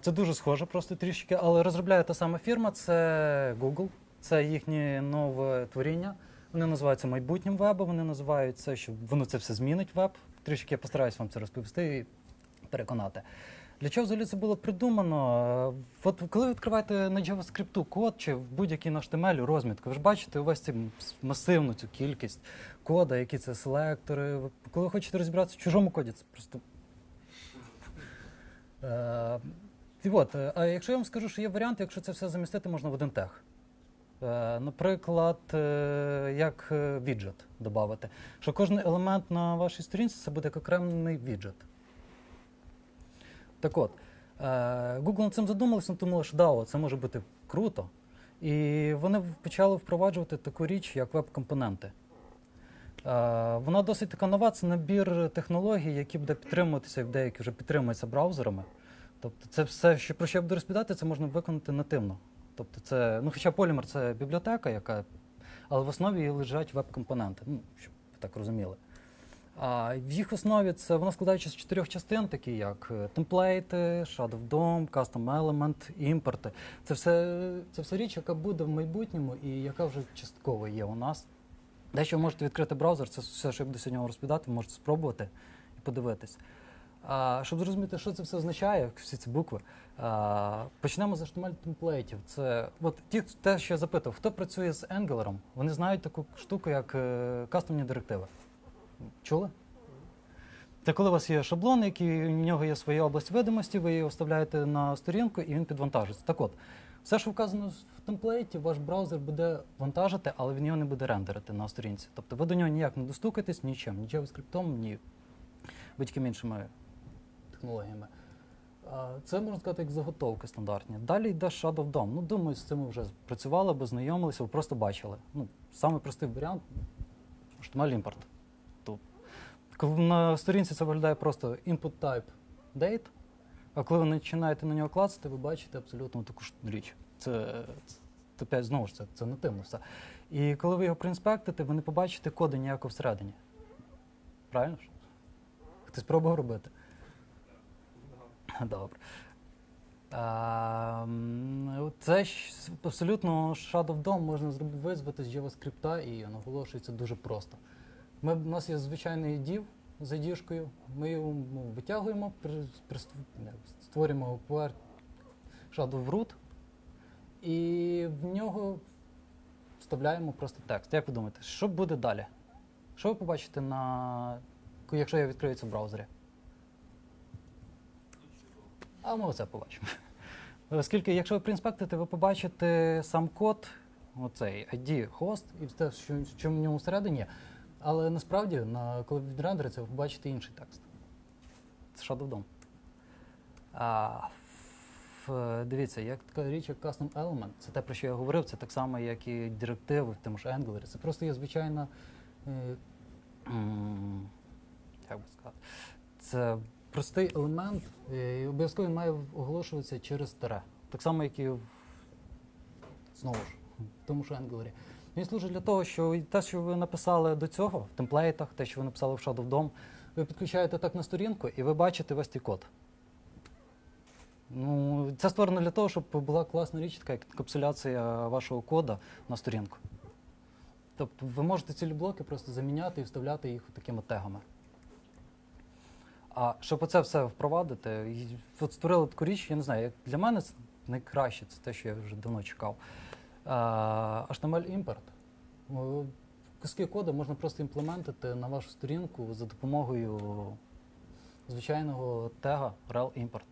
Це дуже схоже, просто трішки, але розробляє та сама фірма, це Google, це їхнє нове творіння. Вони називаються майбутнім вебом, вони називають це, що воно це все змінить веб. Трішки я постараюсь вам це розповісти і переконати. Для чого взагалі це було придумано? Е, От коли ви відкриваєте на JavaScript код чи в будь-який на HTML розмітку, ви ж бачите увесь цю масивну цю кількість кода, які це селектори. Коли ви хочете розібратися в чужому коді, це просто. І от, е, а якщо я вам скажу, що є варіант, якщо це все замістити, можна в один тег. Е, Наприклад, е, як віджет додати, що кожен елемент на вашій сторінці це буде як окремий віджет. Так от, Google над цим задумалися, думали, що о, це може бути круто. І вони почали впроваджувати таку річ, як веб-компоненти. Вона досить така нова, це набір технологій, які буде підтримуватися, як деякі вже підтримуються браузерами. Тобто, це все, що про що я буду розповідати, це можна виконати нативно. Тобто, це, ну, хоча Polymer це бібліотека, яка, але в основі її лежать веб-компоненти, ну, щоб ви так розуміли. А в їх основі це вона складається з чотирьох частин, такі як е, темплейти, Shadow DOM, Custom Element, імпорти. Це все, це все річ, яка буде в майбутньому і яка вже частково є у нас. Дещо ви можете відкрити браузер, це все, що я буду сьогодні розповідати, ви можете спробувати і подивитись. А, щоб зрозуміти, що це все означає, всі ці букви, а, почнемо з HTML темплейтів. Це от ті, те, що я запитав, хто працює з Angular, вони знають таку штуку, як е, кастомні директиви. Чули? Це коли у вас є шаблон, який у нього є своя область видимості, ви її вставляєте на сторінку і він підвантажується. Так от, все, що вказано в темплейті, ваш браузер буде вантажити, але він його не буде рендерити на сторінці. Тобто ви до нього ніяк не достукаєтесь нічим, ні JavaScript, ні будь-якими іншими технологіями. Це можна сказати як заготовки стандартні. Далі йде Shadow DOM. Ну, думаю, з цим ви вже працювали або знайомилися, ви просто бачили. Ну, самий простий варіант HTML імпорт. На сторінці це виглядає просто input type date, а коли ви починаєте на нього клацати, ви бачите абсолютно таку ж річ. Це, це знову ж це, це нативно все. І коли ви його проінспектите, ви не побачите коду ніякого всередині. Правильно ж? Хтось пробував робити? Добре. Це ж абсолютно Shadow DOM можна визвати з JavaScript і наголошується дуже просто. Ми, у нас є звичайний div з ID-шкою, ми його ну, витягуємо, створюємо QR Shadow root, і в нього вставляємо просто текст. Як ви думаєте, що буде далі? Що ви побачите на якщо я відкрию це в браузері? А ми оце побачимо. Оскільки, якщо ви проінспектите, ви побачите сам код, оцей ID хост і все, що, що в ньому всередині. Але насправді, на, коли відрендериться, ви побачите інший текст. Це Shadow DOM. Дивіться, як така річ, як Custom Element, це те, про що я говорив, це так само, як і директиви в тому ж Angular. Це просто є звичайна. Е, як би сказати, це простий елемент, е, і обов'язково він має оголошуватися через тире. Так само, як і в, знову ж, в тому ж Angular. Він служить для того, що те, що ви написали до цього в темплейтах, те, що ви написали в Shadow DOM, ви підключаєте так на сторінку і ви бачите весь цей код. Ну, це створено для того, щоб була класна річ, така як капсуляція вашого кода на сторінку. Тобто ви можете цілі блоки просто заміняти і вставляти їх такими тегами. А щоб оце все впровадити, от створили таку річ, я не знаю, для мене це найкраще, це те, що я вже давно чекав. HTML імпорт. Куски коду можна просто імплементити на вашу сторінку за допомогою звичайного тега rel import.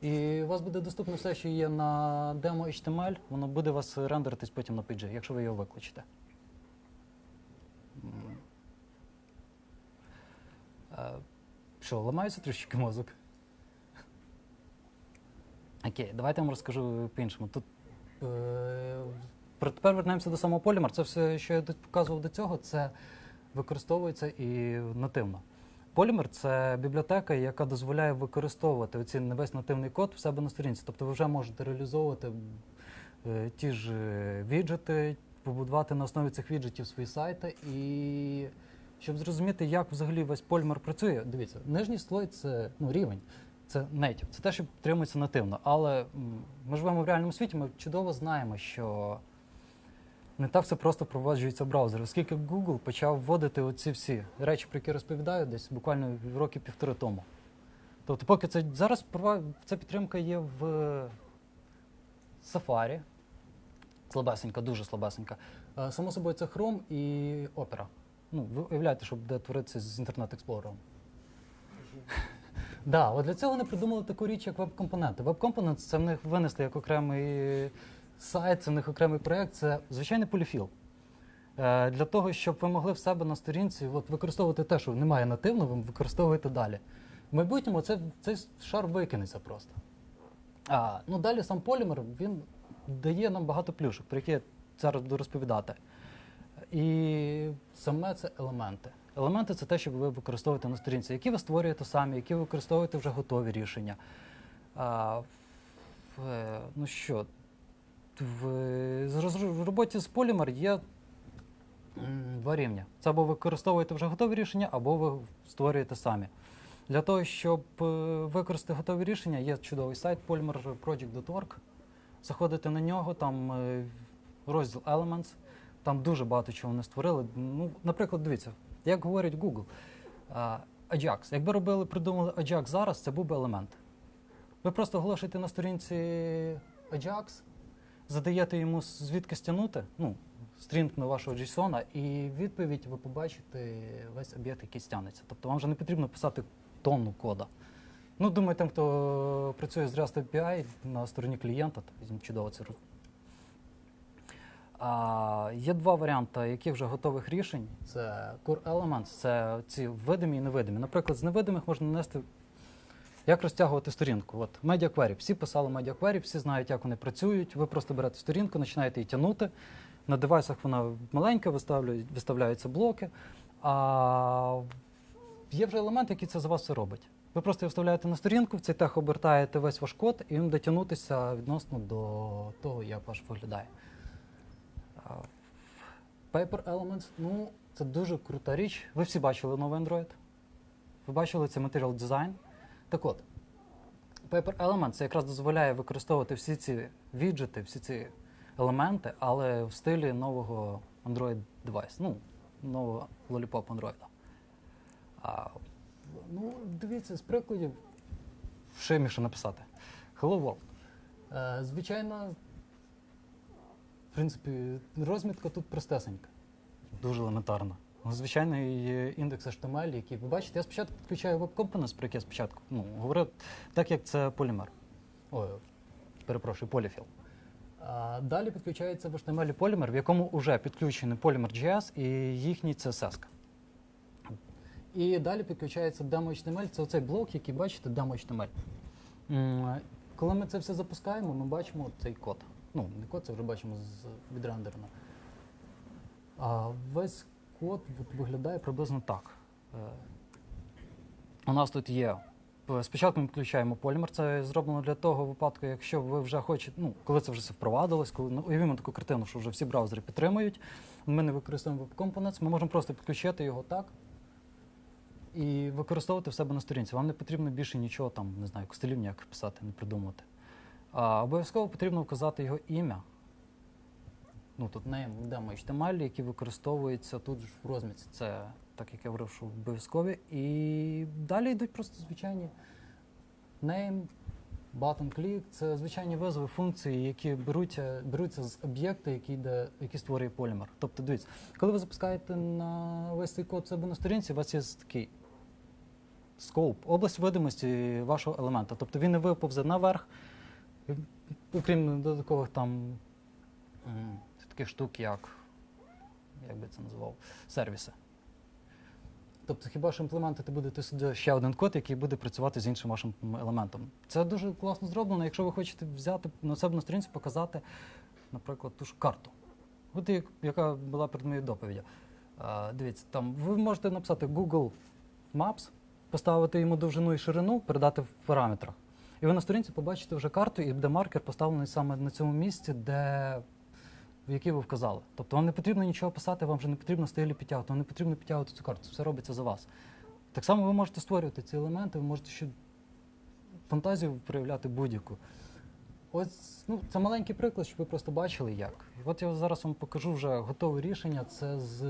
І у вас буде доступно все, що є на демо HTML, воно буде у вас рендеритись потім на PG, якщо ви його викличете. М. Е, Що, ламається трішки мозок? Окей, давайте я вам розкажу по-іншому. Тут е, тепер вернемося до самого полімер. Це все, що я показував до цього, це використовується і нативно. Полімер це бібліотека, яка дозволяє використовувати оці весь нативний код в себе на сторінці. Тобто ви вже можете реалізовувати е, ті ж е, віджити, побудувати на основі цих віджитів свої сайти. І щоб зрозуміти, як взагалі весь полімер працює, дивіться, нижній слой це ну, рівень. це native, це те, що підтримується нативно. Але ми живемо в реальному світі, ми чудово знаємо, що не так все просто впроваджується в браузері, оскільки Google почав вводити оці всі речі, про які розповідаю, десь буквально роки півтори тому. Тобто, поки це зараз ця підтримка є в Safari, слабесенька, дуже слабесенька. Е, Само собою, це Chrome і Opera. Ну, ви уявляєте, що буде творитися з інтернет експлорером. Да, от для цього вони придумали таку річ, як веб-компоненти. Веб-компонент це в них винесли як окремий сайт, це в них окремий проєкт, це звичайний поліфіл. Е, для того, щоб ви могли в себе на сторінці от, використовувати те, що немає нативно, ви використовуєте далі. В майбутньому це, цей шар викинеться просто. А, ну далі сам полімер він дає нам багато плюшок, про які я зараз буду розповідати. І саме це елементи. Елементи це те, що ви використовуєте на сторінці, які ви створюєте самі, які ви використовуєте вже готові рішення. А, в, е, ну що, в, в роботі з полімер є два рівня. Це або ви використовуєте вже готові рішення, або ви створюєте самі. Для того, щоб е, використати готові рішення, є чудовий сайт polymerproject.org. Заходите на нього, там е, розділ Elements, там дуже багато чого вони створили. Ну, наприклад, дивіться, як говорить Google, Ajax. Якби робили, придумали Ajax зараз, це був би елемент. Ви просто оголошуєте на сторінці Ajax, задаєте йому звідки стягнути, ну, стрінг на вашого JSON, і відповідь ви побачите весь об'єкт, який стягнеться. Тобто вам вже не потрібно писати тонну кода. Ну, думаю, тим, хто працює з REST API на стороні клієнта, то чудово це роз- а, є два варіанти, які вже готових рішень. Це Core Elements, це ці видимі і невидимі. Наприклад, з невидимих можна нанести, як розтягувати сторінку. От Query. Всі писали Query, всі знають, як вони працюють. Ви просто берете сторінку, починаєте її тягнути. На девайсах вона маленька, виставляють, виставляються блоки. А є вже елемент, який це за вас все робить. Ви просто його вставляєте на сторінку, в цей тех обертаєте весь ваш код, і він буде тягнутися відносно до того, як ваш виглядає. Paper Elements, ну, це дуже крута річ. Ви всі бачили новий Android. Ви бачили це Material Design. Так от, Paper Elements це якраз дозволяє використовувати всі ці віджити, всі ці елементи, але в стилі нового Android девайс, ну, нового Lollipop Android. А, ну, дивіться, з прикладів, що я написати? Hello World. Е, звичайно, в принципі, розмітка тут простесенька. Дуже елементарна. Ну, Звичайний індекс HTML, який ви бачите, я спочатку підключаю Web Components, про який я спочатку ну, говорив, так як це полімер. Ой, перепрошую, поліфіл. А далі підключається в HTML полімер, в якому вже підключений Polymer.js і їхній CSS. І далі підключається Demo.html, це оцей блок, який бачите, Demo.html. Коли ми це все запускаємо, ми бачимо цей код. Ну, не код, це вже бачимо з відрендерено. А весь код виглядає приблизно так. Е, У нас тут є. е, Спочатку ми включаємо полімер. Це зроблено для того випадку, якщо ви вже хочете, ну, коли це вже все впровадилось, коли ну, уявімо таку картину, що вже всі браузери підтримують. Ми не використовуємо Web Components, ми можемо просто підключити його так і використовувати в себе на сторінці. Вам не потрібно більше нічого там, не знаю, костелів ніяк писати, не придумувати. А, обов'язково потрібно вказати його ім'я. Ну, тут name, демо HTML, який використовується тут в розмітці. Це так як я говорив, що обов'язкові. І далі йдуть просто звичайні name, button click. Це звичайні визови функції, які беруться, беруться з об'єкта, який, йде, який створює полімер. Тобто, дивіться, коли ви запускаєте на весь цей код себе на сторінці, у вас є такий скоп, область видимості вашого елемента. Тобто він не виповзе наверх, окрім додаткових там таких штук, як, як би це назвав, сервіси. Тобто, хіба що імплементити будете ще один код, який буде працювати з іншим вашим елементом. Це дуже класно зроблено, якщо ви хочете взяти на себе на сторінці, показати, наприклад, ту ж карту. От як- яка була перед моєю доповіддю. Дивіться, там ви можете написати Google Maps, поставити йому довжину і ширину, передати в параметрах. І ви на сторінці побачите вже карту, і буде маркер поставлений саме на цьому місці, де, в який ви вказали. Тобто вам не потрібно нічого писати, вам вже не потрібно стилі підтягувати, вам не потрібно підтягувати цю карту, все робиться за вас. Так само ви можете створювати ці елементи, ви можете ще фантазію проявляти будь-яку. Ось ну, це маленький приклад, щоб ви просто бачили як. От я зараз вам покажу вже готове рішення. Це з.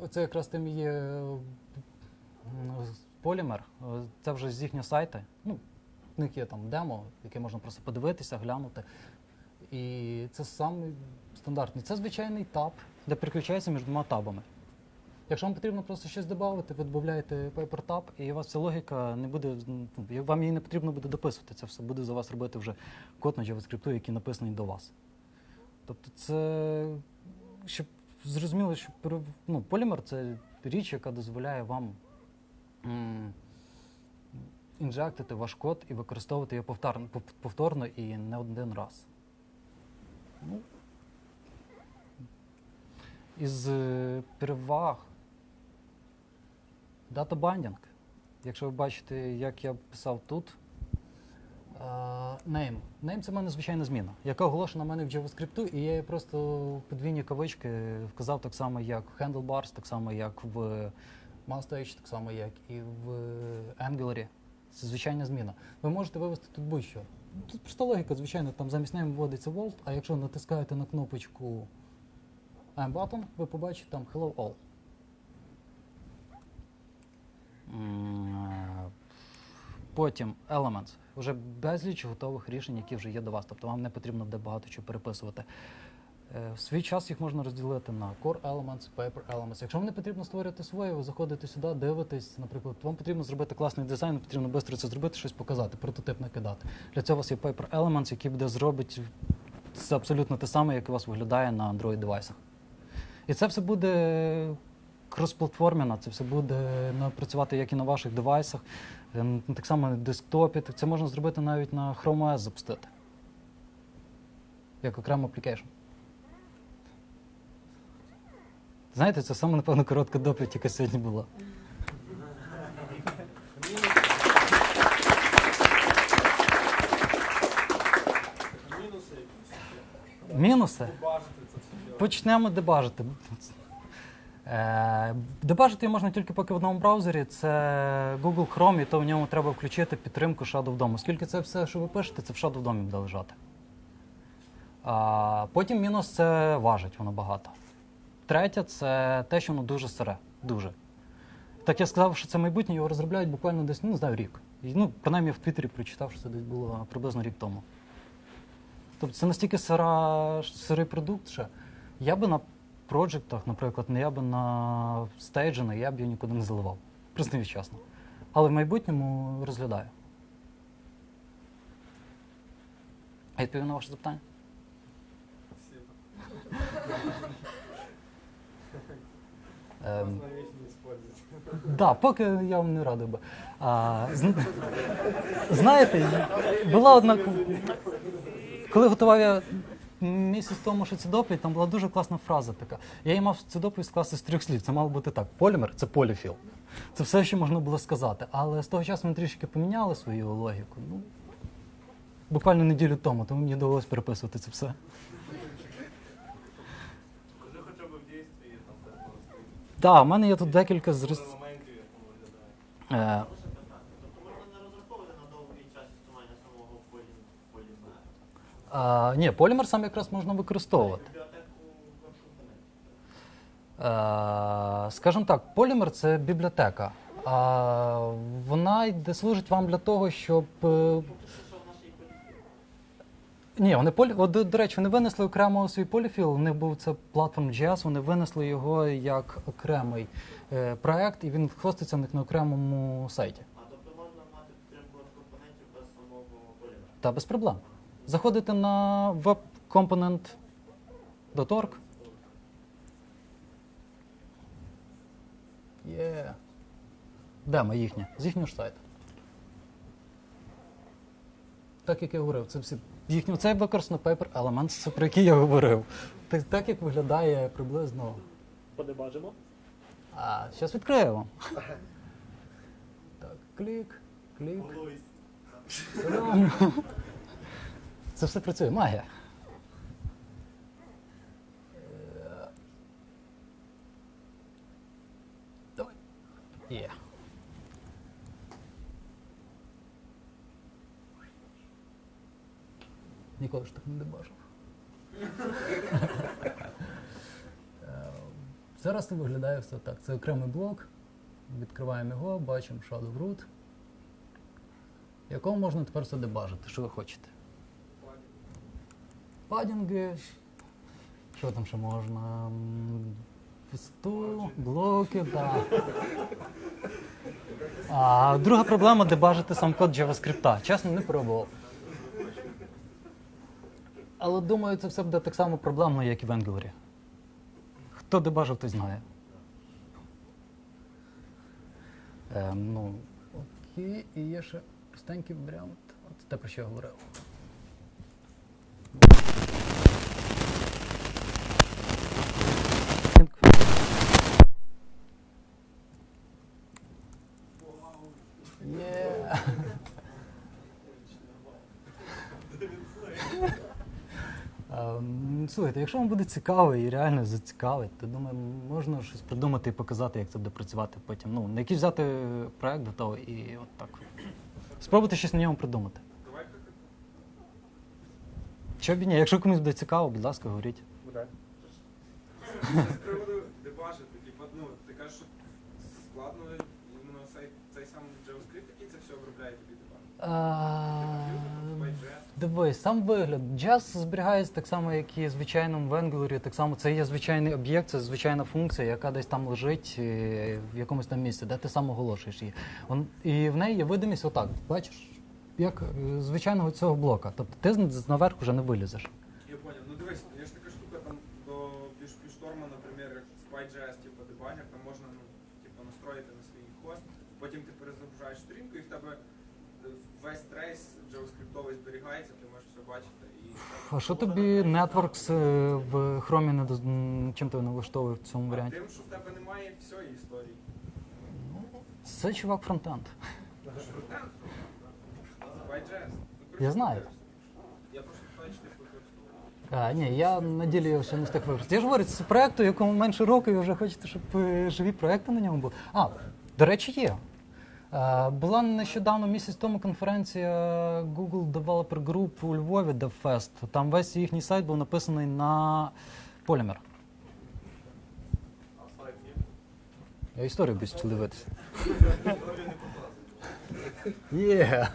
Оце якраз тим є м, полімер. Е, Це вже з їхнього сайту. Ну, в них є там демо, яке можна просто подивитися, глянути. І це самий стандартний. Це звичайний таб, де переключається між двома табами. Якщо вам потрібно просто щось додати, ви додаєте Paper Tab, і у вас ця логіка не буде, ну, вам її не потрібно буде дописувати. Це все буде за вас робити вже код на JavaScript, який написаний до вас. Тобто це, щоб зрозуміло, що ну, полімер це річ, яка дозволяє вам інжектити ваш код і використовувати його повторно, повторно і не один раз. Ну, із е, переваг binding. Якщо ви бачите, як я писав тут. е, Name. Name це в мене звичайна зміна, яка оголошена в мене в JavaScript, і я просто подвійні кавички вказав так само, як в Handlebars, так само, як в Mustache, так само, як і в Angular. Це звичайна зміна. Ви можете вивести тут будь-що. Тут проста логіка, звичайно, там замість name вводиться Volt, а якщо натискаєте на кнопочку I'm button, ви побачите там Hello All. Е, Потім Elements. Вже безліч готових рішень, які вже є до вас. Тобто вам не потрібно буде багато чого переписувати. Е, В свій час їх можна розділити на Core Elements, Paper Elements. Якщо вам не потрібно створювати своє, ви заходите сюди, дивитесь, наприклад, вам потрібно зробити класний дизайн, потрібно швидко це зробити, щось показати, прототип накидати. Для цього у вас є Paper Elements, який буде зробити це абсолютно те саме, як у вас виглядає на Android девайсах. І це все буде кросплатформено, це все буде працювати як і на ваших девайсах, е, так само на десктопі. Це можна зробити навіть на Chrome OS запустити. Як окрему application. Знаєте, це саме, напевно, коротка доповідь, яка сьогодні була. Мінуси. Почнемо дебажити. Е, Дебажити можна тільки поки в одному браузері. Це Google Chrome, і то в ньому треба включити підтримку Shadow DOM. Оскільки це все, що ви пишете, це в Shadow DOM буде лежати. Потім мінус це важить воно багато. Третє це те, що воно дуже сире. Дуже. Так я сказав, що це майбутнє, його розробляють буквально десь, ну, не знаю, рік. І, ну, принаймні я в Твіттері прочитав, що це десь було приблизно рік тому. Тобто це настільки сира, сирий продукт, що я би на проджектах, наприклад, не я би на стейджинах, я б його нікуди не заливав. Признаюсь чесно. Але в майбутньому розглядаю. Я відповів на ваше запитання? Ем. Да, поки я вам не радив би. А, зн- знаєте, була одна. Коли готував я місяць тому, що це доповідь, там була дуже класна фраза така. Я її мав цю доповідь скласти з трьох слів. Це мало бути так: полімер це поліфіл. Це все, що можна було сказати. Але з того часу ми трішки поміняли свою логіку. Ну, буквально неділю тому, тому мені довелося переписувати це все. Скажи хоча б в дійстві там теж розповідь. Так, у мене є тут декілька з Пару моментів, як воно виглядає. Е, а, ні, полімер сам якраз можна використовувати. Веб-компонентів. Е, Скажімо так, полімер це бібліотека. А вона йде служить вам для того, щоб. е, Це що в нашій поліфілі? Ні, вони полі... От, до, до речі, вони винесли окремо свій поліфіл. У них був це платформ JS, вони винесли його як окремий е, проект, і він хоститься в них на окремому сайті. А тобто можна мати підтримку компонентів без самого полімера. Та без проблем. Заходите на webcomponent.org. Є. Демо їхнє, з їхнього ж сайту. Так як я говорив, це всі. Їхнє, це використано Paper Elements, про який я говорив. Так, так як виглядає приблизно. Подебажимо. А, зараз відкрию вам. Так, клік, клік. Це все працює, магія. Е, Давай. Є. Ніколи ж так не дебажив. Е, Зараз це виглядає все так. Це окремий блок. Відкриваємо його, бачимо Shadow Root, якому можна тепер все дебажити, що ви хочете. Падінги. Що там ще можна? М, блоки, так. А друга проблема дебажити сам код JavaScript. Чесно, не пробував. Але думаю, це все буде так само проблемно, як і в Angular. Хто дебажив, той знає. Ем, ну, окей, і є ще простенький варіант. От те, про що я говорив. Є. Ем, Слухайте, якщо вам буде цікаво і реально зацікавить, то думаю, можна щось придумати і показати, як це буде працювати потім. Ну, на якийсь взяти проект готовий і от так. Спробуйте щось на ньому придумати. Чого б і ні, якщо комусь буде цікаво, будь ласка, говоріть. Куда? З приводу дебажити, типу, ну, ти кажеш, що складно іменно цей, цей сам JavaScript, який це все обробляє тобі дебаг. Дивись, сам вигляд. Jazz зберігається так само, як і звичайному в Angular. Так само це є звичайний об'єкт, це звичайна функція, яка десь там лежить е, в якомусь там місці, де ти сам оголошуєш її. І в неї є видимість отак. Бачиш, як е, звичайного цього блока. Тобто ти з- наверх вже не вилізеш. Я понял. Ну дивись, є ж така штука там до пішторма, наприклад, Spy.js, типу дебагер, там можна ну, типу, настроїти на свій хост, потім ти перезагружаєш сторінку і в тебе е, весь трейс JavaScript зберігається, ти можеш все бачити. І А що тобі Networks е, в Chrome не доз- м, чим тебе не влаштовує в цьому варіанті? тим, що в тебе немає всієї історії. Це чувак фронтенд. Це ж фронтенд. Ну, Я знаю. Я просто чи ти використовуєш. А, ні, я на ділі ще не встиг використати. Я ж говорю, це проєкту, якому менше року, і вже хочете, щоб е, живі проекти на ньому були. А, до речі, є. Е, Була нещодавно місяць тому конференція Google Developer Group у Львові, DevFest. Там весь їхній сайт був написаний на Polymer. Є? Я історію більше дивитися. Є.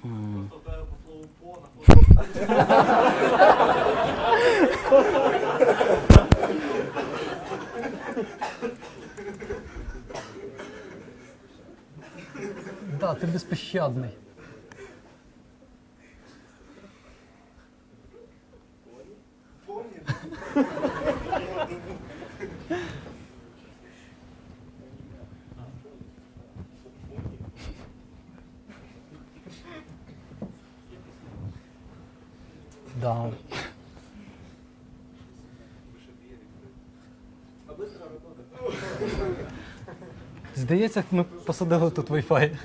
Просто по слову по знаходиться. Да, ти безпощадний. Да. Здається, ми посадили тут Wi-Fi.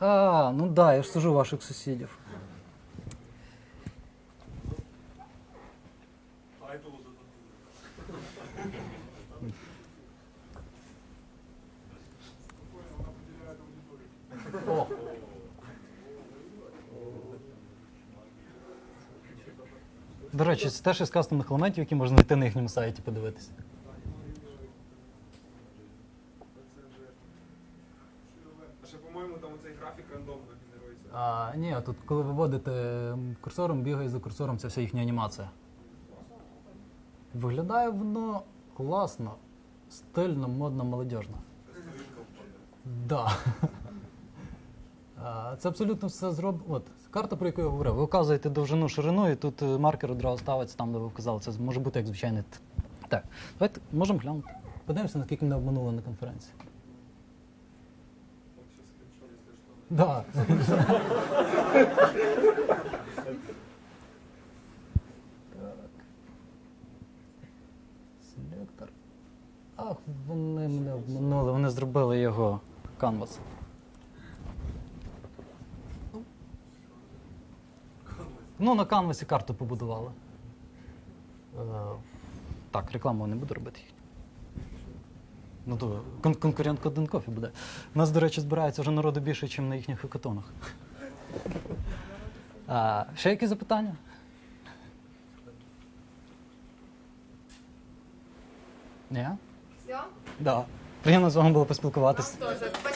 А, ну да, я ж сижу ваших сусідів. О. До речі, це теж із кастомних елементів, які можна знайти на їхньому сайті подивитися. А ще, по-моєму, там оцей графік рандомно генерується. А, ні, тут коли ви вводите курсором, бігає за курсором, це вся їхня анімація. Виглядає воно класно, стильно, модно, молодіжно. Да. Це абсолютно все зроблено. От, карта, про яку я говорив. Ви вказуєте довжину, ширину, і тут е, маркер одразу ставиться там, де ви вказали. Це може бути як звичайний. Так, давайте можемо глянути. Подивимося, наскільки мене обманули на конференції. Там ще скріншот, якщо що. Да. Селектор. Ах, вони мене обманули, вони зробили його канвас. Ну, на канвасі карту побудували. Е, так, рекламу не буду робити. Ну то кон- конкурент один кофі буде. У нас, до речі, збирається вже народу більше, ніж на їхніх хакатонах. А, ще які запитання? Ні? Все? Да. Приємно з вами було поспілкуватися. Тоже. Спасибо.